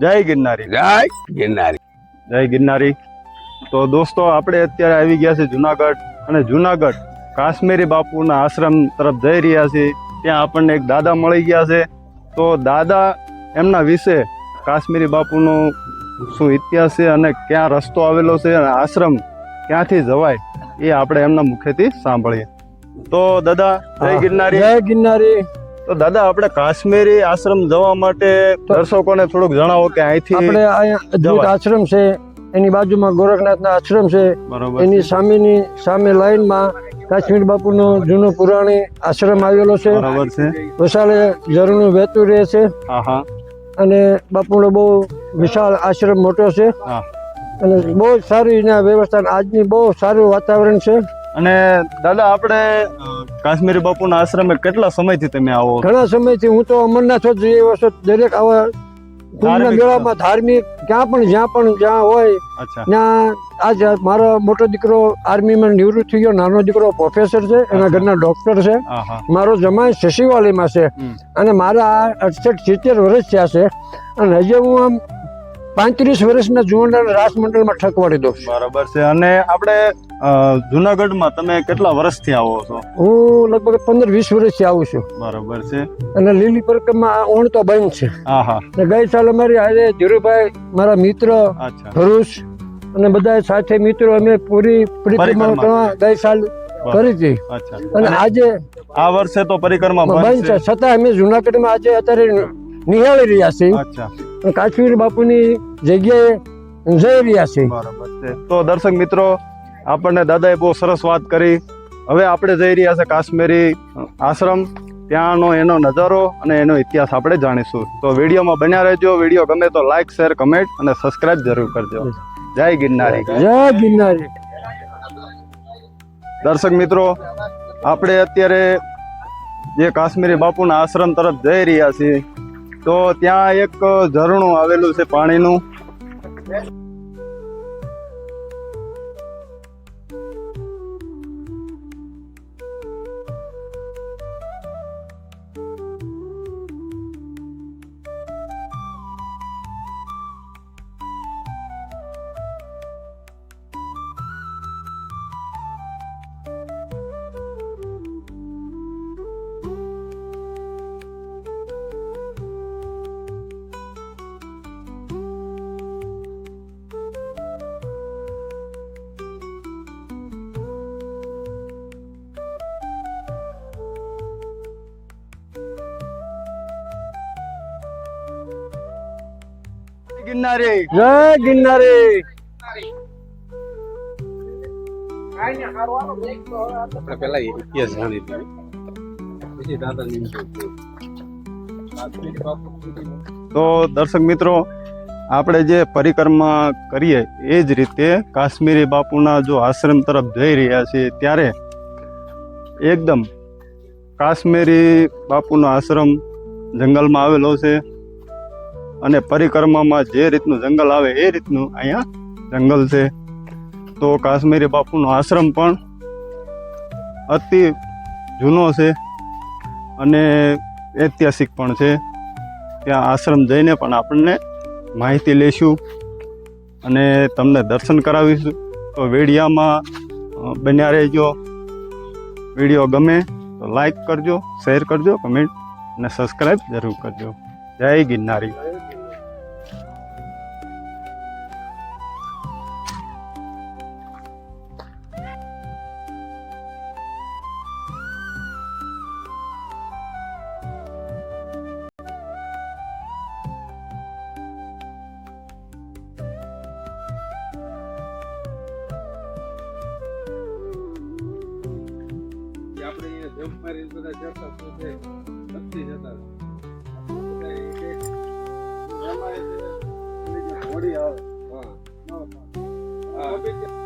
જય ગિરનારી. જય ગિરનારી. જય ગિરનારી. તો દોસ્તો આપણે અત્યારે આવી ગયા છે જુનાગઢ અને જુનાગઢ કાશ્મીરી બાપુના આશ્રમ તરફ જઈ રહ્યા છીએ. ત્યાં આપણને એક દાદા મળી ગયા છે. તો દાદા એમના વિશે કાશ્મીરી બાપુનો શું ઇતિહાસ છે અને ક્યાં રસ્તો આવેલો છે અને આશ્રમ ક્યાંથી જવાય એ આપણે એમના મુખેથી સાંભળીએ. તો દાદા જય ગિરનારી. જય ગિરનારી. તો દાદા આપણે કાશ્મીરી આશ્રમ જવા માટે દર્શકોને થોડુંક જણાવો કે અહીંથી આપણે અદ્ભુત આશ્રમ છે એની બાજુમાં ગોરખનાથના આશ્રમ છે એની સામેની સામે લાઈનમાં કાશ્મીર બાપુનો જૂનો પુરાણી આશ્રમ આવેલો છે. બરોબર છે. વસાલે ઝરણું વહેતું રહે છે. અને બાપુનો બહુ વિશાળ આશ્રમ મોટો છે. અને બહુ સારી એના વ્યવસ્થા આજની બહુ સારું વાતાવરણ છે. અને દાદા આપણે કાશ્મીરી બાપુના આશ્રમે કેટલા સમયથી તમે આવો ઘણા સમયથી હું તો અમરનાથ જ એ આવ્યો દરેક આવા કુંભના મેળામાં ધાર્મિક ક્યાં પણ જ્યાં પણ જ્યાં હોય ત્યાં આજ મારો મોટો દીકરો આર્મીમાં નિવૃત્ત થઈ ગયો નાનો દીકરો પ્રોફેસર છે એના ઘરના ડોક્ટર છે. મારો જમાય સચિવાલયમાં છે. અને મારા અડસઠ સિત્તેર વર્ષ થયા છે. અને હજી હું આમ પાંત્રીસ વર્ષના જુવાનના રાસમંડળમાં ઠકવાડી દઉં બરાબર છે. અને આપણે જુનાગઢમાં તમે કેટલા વર્ષથી આવો છો? હું લગભગ પંદર વીસ વર્ષથી આવું છું. બરાબર છે. અને લીલી પરિક્રમા ઓણ તો બંધ છે. હા હા ગઈ સાલ અમારી આજે ધીરુભાઈ મારા મિત્ર ભરૂચ અને બધા સાથે મિત્રો અમે પૂરી પરિક્રમા. ગઈ સાલ કરી હતી. અને આજે આ વર્ષે તો પરિક્રમા બંધ છે. છતાં અમે જુનાગઢમાં આજે અત્યારે નિહાળી રહ્યા છીએ. કાશ્મીર બાપુની જગ્યાએ જઈ રહ્યા છીએ બરાબર છે. તો દર્શક મિત્રો આપણને દાદાએ બહુ સરસ વાત કરી. હવે આપણે જઈ રહ્યા છે કાશ્મીરી આશ્રમ. ત્યાંનો એનો નજારો અને એનો ઇતિહાસ આપણે જાણીશું. તો વિડીયોમાં બન્યા રહેજો. વીડિયો ગમે તો લાઈક શેર કમેન્ટ અને સબસ્ક્રાઇબ જરૂર કરજો. જય ગિરનારી. જય ગિરનારી. દર્શક મિત્રો આપણે અત્યારે જે કાશ્મીરી બાપુના આશ્રમ તરફ જઈ રહ્યા છીએ. તો ત્યાં એક ઝરણું આવેલું છે પાણીનું. ગિરનારી. જય ગિરનારી. આપણે પેલા ઇતિહાસ જાણી લઈએ. પછી દાદાની તો દર્શક મિત્રો આપણે જે પરિક્રમા કરીએ એ જ રીતે કાશ્મીરી બાપુના જો આશ્રમ તરફ જઈ રહ્યા છીએ ત્યારે એકદમ કાશ્મીરી બાપુનો આશ્રમ જંગલમાં આવેલો છે. અને પરિક્રમામાં જે રીતનું જંગલ આવે એ રીતનું અહીંયા જંગલ છે. તો કાશ્મીરી બાપુનો આશ્રમ પણ અતિ જૂનો છે અને ઐતિહાસિક પણ છે. ત્યાં આશ્રમ જઈને પણ આપણને માહિતી લઈશું અને તમને દર્શન કરાવીશું. તો વેડિયામાં બન્યા રહેજો. વીડિયો ગમે તો લાઈક કરજો, શેર કરજો, કમેન્ટ અને સબસ્ક્રાઈબ જરૂર કરજો. જય ગિરનારી. પેલી જે ઘોડી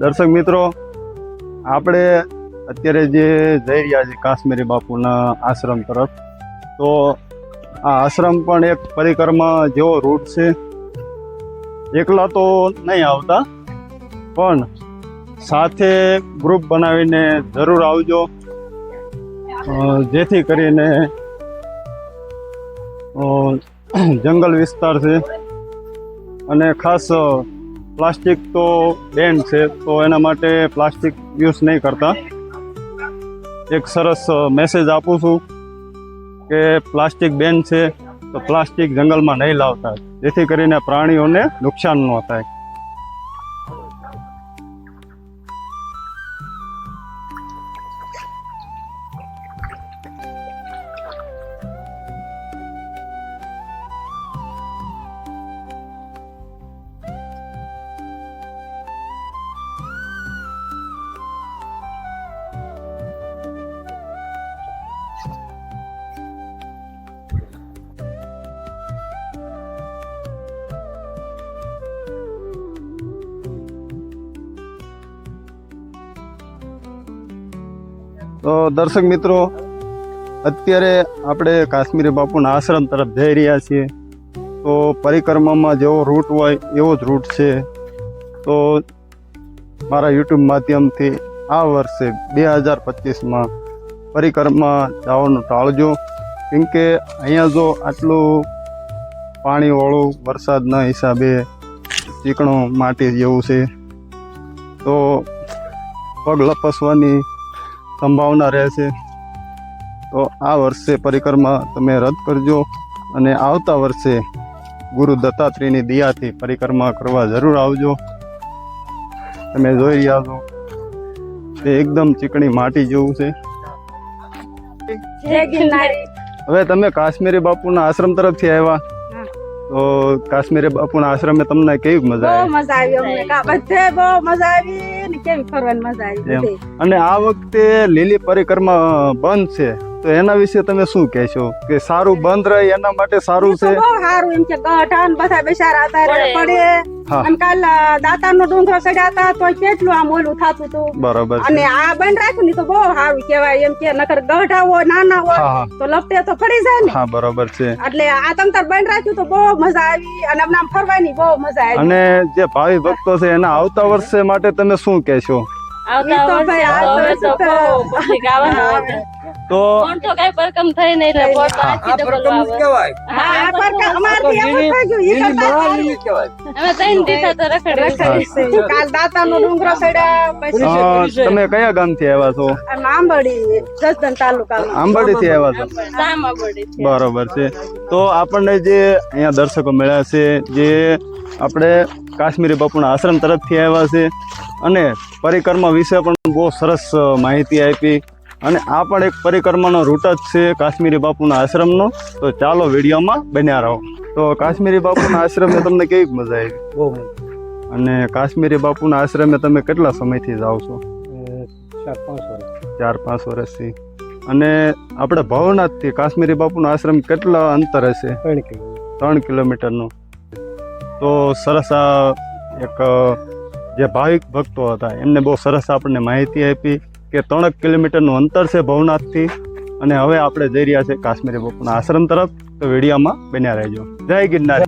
દર્શક મિત્રો, આપણે અત્યારે જે જઈ રહ્યા છીએ કાશ્મીરી બાપુના આશ્રમ તરફ, તો આ આશ્રમ પણ એક પરિક્રમા જેવો રૂટ છે. એકલા તો નહીં આવતા, પણ સાથે ગ્રુપ બનાવીને જરૂર આવજો. જેથી કરીને જંગલ વિસ્તાર છે. અને ખાસ પ્લાસ્ટિક તો બેન છે, તો એના માટે પ્લાસ્ટિક યુઝ નહીં કરતા. એક સરસ મેસેજ આપું છું કે પ્લાસ્ટિક બેન છે, તો પ્લાસ્ટિક જંગલમાં નહીં લાવતા. જેથી કરીને પ્રાણીઓને નુકસાન ન થાય. તો દર્શક મિત્રો, અત્યારે આપણે કાશ્મીરી બાપુના આશ્રમ તરફ જઈ રહ્યા છીએ. તો પરિક્રમામાં જેવો રૂટ હોય, એવો જ રૂટ છે. તો મારા યુટ્યુબ માધ્યમથી આ વર્ષે બે હજાર પચીસમાં પરિક્રમા જવાનું ટાળજો. કેમ કે અહીંયા જો આટલું પાણીવાળું વરસાદના હિસાબે ચીકણું માટી જેવું છે. તો પગ લપસવાની સંભાવના રહેશે. તો આ વર્ષે પરિક્રમા તમે રદ કરજો અને આવતા વર્ષે ગુરુ દત્તાત્રેયની દયાથી પરિક્રમા કરવા જરૂર આવજો. તમે જોઈ રહ્યા છો તે એકદમ ચીકણી માટી જેવું છે. હવે તમે કાશ્મીરી બાપુના આશ્રમ તરફથી આવ્યા. કાશ્મીરી બાપુના આશ્રમે તમને કેવી મજા બહુ મજા આવી અમને કા બધે બહુ મજા આવી ને કેવી ફરવાની મજા આવી એમ. અને આ વખતે લીલી પરિક્રમા બંધ છે. તો એના વિશે તમે શું કહેશો? કે સારું બંધ રહે એના માટે સારું છે? બહુ સારું એમ કે ગઢ બધા બેસારા હતા પડે. અને કાલ દાતા નો ડુંગરો ચડ્યા હતા તો કેટલું આમ ઓલું થતું હતું બરોબર અને આ બંધ રાખ્યું ને તો બહુ સારું કેવાય એમ કે નકર ગઢા હોય નાના હોય તો લપટે તો પડી જાય ને. હા બરોબર છે. એટલે આ તમ તાર બંધ રાખ્યું તો બહુ મજા આવી અને આમ ફરવાની બહુ મજા આવી. અને જે ભાવિ ભક્તો છે એના આવતા વર્ષે માટે તમે શું કહેશો? તો કોણ તો કઈ પરકમ થઈ નહીં એટલે કોણ તો આથી ડબલ હા આ અમારથી એમ થઈ ગયું ઈ કરતા અમે ત્રણ દીધા તો રખડી રખડી કાલ દાતા ડુંગરો ચડ્યા પછી તમે કયા ગામથી આવ્યા છો? આંબડી તાલુકામાં. આંબાડીથી આવ્યા છો? સામા બરોબર છે. તો આપણને જે અહીંયા દર્શકો મળ્યા છે જે આપણે કાશ્મીરી બાપુના આશ્રમ તરફથી આવ્યા છે અને પરિક્રમા વિશે પણ બહુ સરસ માહિતી આપી. અને આ પણ એક પરિક્રમાનો રૂટ જ છે કાશ્મીરી બાપુના આશ્રમનો. તો ચાલો વિડીયોમાં બન્યા રહો. તો કાશ્મીરી બાપુના આશ્રમે તમને કેવી મજા આવી? બહુ અને કાશ્મીરી બાપુના આશ્રમે તમે કેટલા સમયથી જાઓ છો? ચાર પાંચ વર્ષ. ચાર પાંચ વર્ષથી. અને આપણે ભવનાથથી કાશ્મીરી બાપુનો આશ્રમ કેટલા અંતર હશે ત્રણ કિલોમીટરનું. તો સરસ આ એક જે ભાવિક ભક્તો હતા, એમને બહુ સરસ આપણને માહિતી આપી કે ત્રણેક કિલોમીટરનું અંતર છે ભવનાથથી અને હવે આપણે જઈ રહ્યા છે કાશ્મીરી બાપુના આશ્રમ તરફ. તો વિડીયોમાં બન્યા રહેજો. જય ગિરનાર.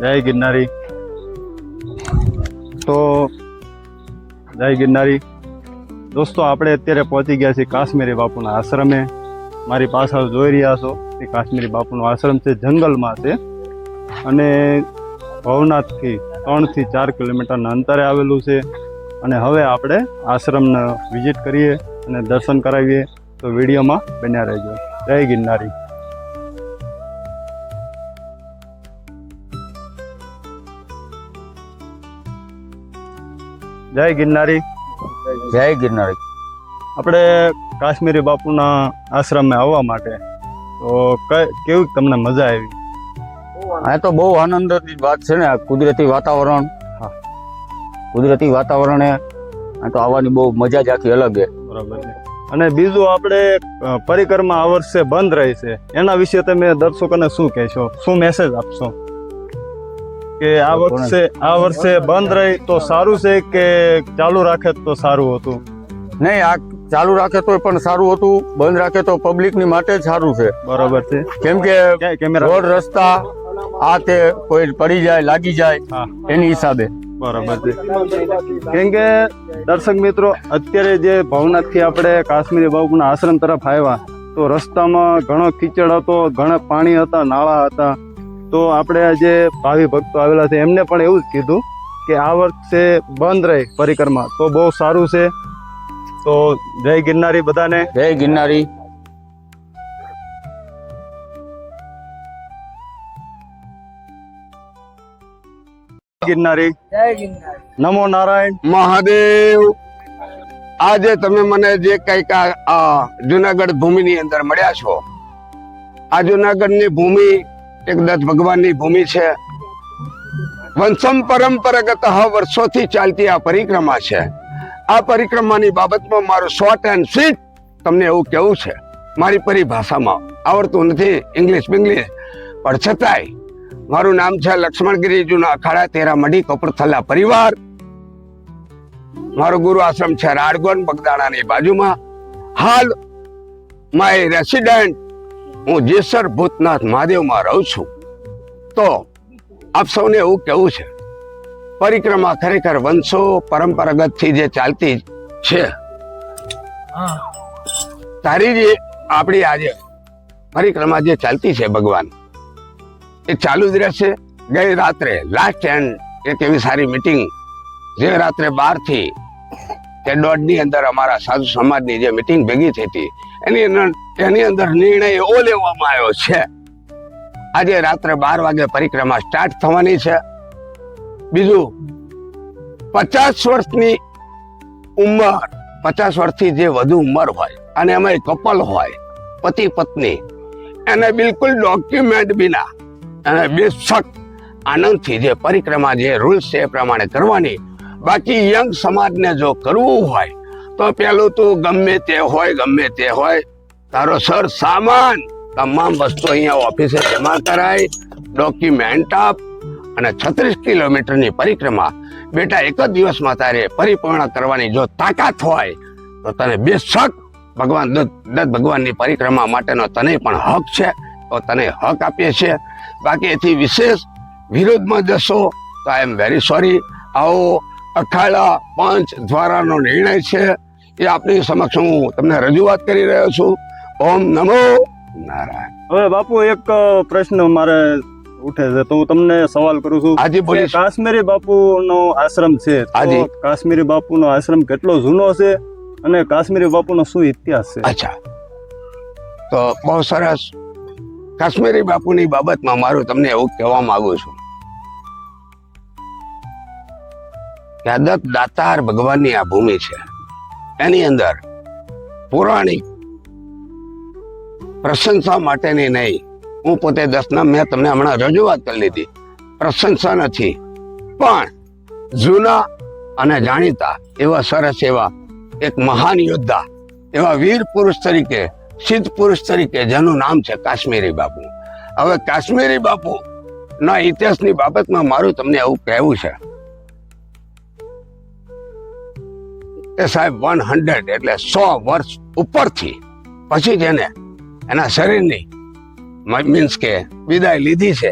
જય ગિરનારી. તો જય ગિરનારી. દોસ્તો, આપણે અત્યારે પહોંચી ગયા છીએ કાશ્મીરી બાપુના આશ્રમે. મારી પાછળ જોઈ રહ્યા છો એ કાશ્મીરી બાપુનો આશ્રમ છે, જંગલમાં છે. અને ભવનાથથી ત્રણથી ચાર કિલોમીટરના અંતરે આવેલું છે. અને હવે આપણે આશ્રમને વિઝિટ કરીએ અને દર્શન કરાવીએ. તો વિડીયોમાં બન્યા રહેજો. જય ગિરનારી. જય ગિરનારી. જય ગિરનારી. આપણે કાશ્મીરી બાપુના આશ્રમે આવવા માટે. તો કેવી તમને મજા આવી? આ તો બહુ આનંદની વાત છે ને આ કુદરતી વાતાવરણ. હા. કુદરતી વાતાવરણે આ તો આવવાની બહુ મજા જ આખી અલગ છે. બરાબર છે. અને બીજું આપણે પરિક્રમા આ વર્ષે બંધ રહી છે. એના વિશે તમે દર્શકોને શું કહેશો? શું મેસેજ આપશો? કે આ વર્ષે આ વર્ષે બંધ રહી તો સારું છે કે ચાલુ રાખે તો સારું હતું? નહીં આ ચાલુ રાખે તો પણ સારું હતું બંધ રાખે તો પબ્લિકની માટે સારું છે. બરાબર છે. કેમ કે રોડ રસ્તા આ તે કોઈ પડી જાય લાગી જાય એની હિસાબે. બરાબર છે. કેમ કે દર્શક મિત્રો અત્યારે જે ભવનાથથી આપણે કાશ્મીરી બાબુના આશ્રમ તરફ આવ્યા તો રસ્તામાં ઘણો કીચડ હતો ઘણા પાણી હતા નાળા હતા તો આપણે આજે જે ભાવિ ભક્તો આવેલા છે. એમને પણ એવું જ કીધું કે આ વર્ષે બંધ રહે પરિક્રમા. તો બહુ સારું છે. તો જય ગિરનારી બધાને. જય ગિરનારી. ગિરનારી. નમો નારાયણ. મહાદેવ. આજે તમે મને જે કંઈક આ આ જુનાગઢ ભૂમિની અંદર મળ્યા છો આ જુનાગઢની ભૂમિ એક દત્ત ભગવાનની ભૂમિ છે. વંશમ પરંપરાગત વર્ષોથી ચાલતી આ પરિક્રમા છે. આ પરિક્રમાની બાબતમાં મારું શોર્ટ એન્ડ સ્વીટ તમને એવું કેવું છે. મારી પરિભાષામાં આવડતું નથી ઇંગ્લિશ બિંગ્લિશ પણ છતાંય મારું નામ છે લક્ષ્મણગીરી જૂના અખાડા તેરા મઢી કપૂરથલા પરિવાર. મારો ગુરુ આશ્રમ છે રાડગોન બગદાણાની બાજુમાં. હાલ માય રેસિડેન્ટ હું જેસર ભૂતનાથ મહાદેવમાં રહું છું તો આપ સૌને એવું કેવું છે પરિક્રમા ખરેખર વંશો પરંપરાગતથી જે ચાલતી છે. તારી જે આપણી આજે પરિક્રમા જે ચાલતી છે ભગવાન એ ચાલુ જ રહેશે? ગઈ રાત્રે લાસ્ટ એન્ડ એક એવી સારી મીટિંગ જે રાત્રે બારથી તે દોઢની અંદર અમારા સાધુ સમાજની જે મીટિંગ ભેગી થઈ હતી એની અંદર એની અંદર નિર્ણય એવો લેવામાં આવ્યો છે. આજે રાત્રે બાર વાગે પરિક્રમા સ્ટાર્ટ થવાની છે. બીજું, પચાસ વર્ષની ઉંમર, પચાસ વર્ષથી જે વધુ ઉંમર હોય અને એમાં કપલ હોય, પતિ પત્ની, એને બિલકુલ ડોક્યુમેન્ટ વિના અને બેશક આનંદથી જે પરિક્રમા જે રૂલ્સ છે એ પ્રમાણે કરવાની. બાકી યંગ સમાજને જો કરવું હોય, તો પેલું તો ગમે તે હોય, ગમે તે હોય તારો સર સામાન. તમામ વસ્તુ અહીંયા ઓફિસે જમા કરાય ડોક્યુમેન્ટ આપ અને છત્રીસ કિલોમીટરની પરિક્રમા. બેટા, એક જ દિવસમાં તારે પરિપૂર્ણ કરવાની જો તાકાત હોય, તો તને બેશક ભગવાન, દત્ત દત્ત ભગવાનની પરિક્રમા માટેનો તને પણ હક છે, તો તને હક આપીએ છીએ. બાકી એથી વિશેષ વિરોધમાં જશો તો આઈ એમ વેરી સોરી આવો અખાડા પંચ દ્વારાનો નિર્ણય છે એ આપની સમક્ષ હું તમને રજૂઆત કરી રહ્યો છું. ઓમ નમો નારાયણ. હવે બાપુ એક પ્રશ્ન મારે ઉઠે છે. તો હું તમને સવાલ કરું છું. આજે બોલી કાશ્મીરી બાપુનો આશ્રમ છે આજે. કાશ્મીરી બાપુનો આશ્રમ કેટલો જૂનો છે અને કાશ્મીરી બાપુનો શું ઇતિહાસ છે? અચ્છા. તો બહુ સરસ. કાશ્મીરી બાપુની બાબતમાં મારું તમને એવું કહેવા માંગુ છું. કે દાતાર ભગવાનની આ ભૂમિ છે. એની અંદર પૌરાણિક પ્રશંસા માટેની નહીં. હું પોતે દસના મેં તમને હમણાં રજૂઆત કરી લીધી. પ્રશંસા નથી. પણ જૂના અને જાણીતા એવા સરસ એવા એક મહાન યોદ્ધા, એવા વીર પુરુષ તરીકે, સિદ્ધ પુરુષ તરીકે, જેનું નામ છે કાશ્મીરી બાપુ. હવે કાશ્મીરી બાપુ ના ઇતિહાસની બાબતમાં મારું તમને એવું કહેવું છે. એ સાહેબ, વન હંડ્રેડ એટલે સો વર્ષ ઉપરથી, પછી જેને એના શરીરની મીન્સ કે વિદાય લીધી છે.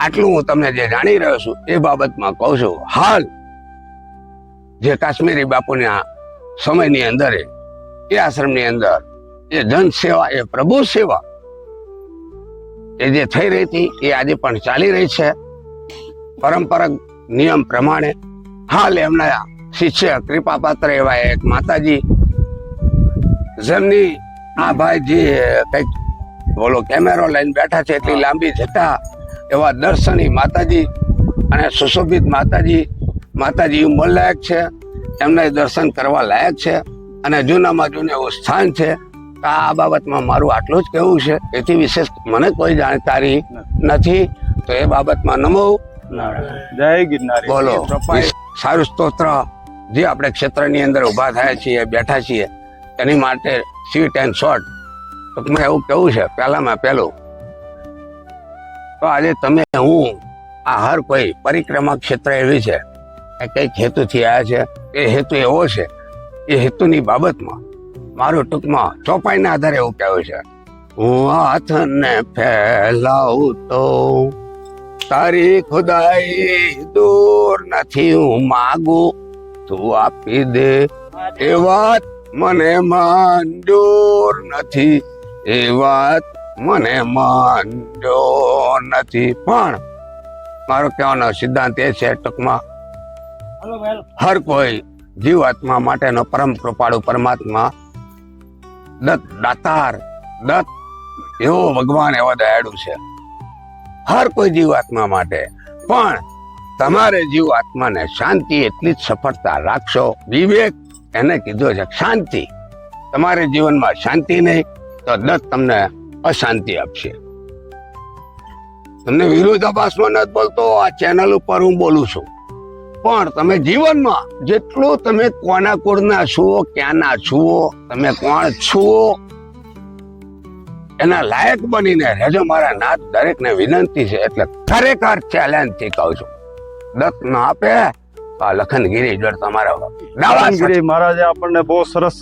આટલું હું તમને જે જાણી રહ્યો છું એ બાબતમાં કહું છું, હાલ જે કાશ્મીરી બાપુના સમયની અંદર એ આશ્રમની અંદર એ જન સેવા, એ પ્રભુ સેવા એ જે થઈ રહી હતી, એ આજે પણ ચાલી રહી છે. પરંપરા નિયમ પ્રમાણે હાલ એમના શિષ્ય કૃપાપાત્ર એવા એક માતાજી, જેમની આ ભાઈ જે કંઈક બોલો કેમેરો લઈને બેઠા છે એટલી લાંબી જતા એવા દર્શની માતાજી અને સુશોભિત માતાજી માતાજી ઉંમરલાયક છે. એમને દર્શન કરવા લાયક છે અને જૂનામાં જૂનું એવું સ્થાન છે. આ બાબતમાં મારું આટલું જ કહેવું છે. એથી વિશેષ મને કોઈ જાણકારી નથી. તો એ બાબતમાં નમો. જય ગિરનારી. બોલો. સારું સ્તોત્ર. જે આપણે ક્ષેત્રની અંદર ઊભા થયા છીએ બેઠા છીએ એની માટે સ્વીટ એન્ડ શોર્ટ ટૂંકમાં એવું કેવું છે? પહેલામાં પહેલું. તો આજે તમે હું આ હર કોઈ પરિક્રમા ક્ષેત્ર એવી છે, કે કંઈક હેતુથી આવ્યા છે, એ હેતુ એવો છે, એ હેતુની બાબતમાં મારું ટૂંકમાં ચોપાઈના આધારે એવું કહેવું છે. હું હાથને ફેલાવું તો તારી ખુદાઈ દૂર નથી, હું માગું, તું આપી દે એ વાત. મને મંજૂર નથી. એ વાત મને મંજૂર નથી. પણ મારો કહેવાનો સિદ્ધાંત એ છે ટૂંકમાં હર કોઈ જીવાત્મા માટેનો પરમ કૃપાળુ પરમાત્મા દત્ત દાતાર દત્ત એવો ભગવાન એવો દયાળુ છે. હર કોઈ જીવાત્મા માટે. પણ તમારે જીવાત્માને શાંતિ એટલી જ સફળતા રાખશો. વિવેક એને કીધું છે, શાંતિ. તમારે જીવનમાં શાંતિ નહીં, તો દત્ત તમને અશાંતિ આપશે. તમને વિરોધાભાસમાં નથી બોલતો, આ ચેનલ ઉપર હું બોલું છું. પણ તમે જીવનમાં જેટલું તમે કોના કુળના છુઓ ક્યાંના છુઓ તમે કોણ છુઓ એના લાયક બનીને રહેજો. મારા નાથ દરેકને વિનંતી છે, એટલે ખરેખર ચેલેન્જથી કહું છું. દત્ત ન આપે આ લખનગીરી જોડ તમારા દાવા મહારાજે આપણને બહુ સરસ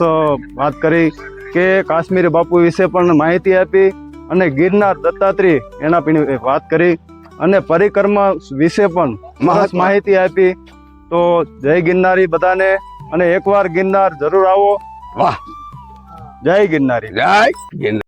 વાત કરી કે કાશ્મીરી બાપુ વિશે પણ માહિતી આપી અને ગિરનાર દત્તાત્રેય એના પણ વાત કરી અને પરિક્રમા વિશે પણ મહત્વ. માહિતી આપી. તો જય ગિરનારી બધાને અને એકવાર ગિરનાર જરૂર આવો. વાહ. જય ગિરનારી. જય ગિરનાર.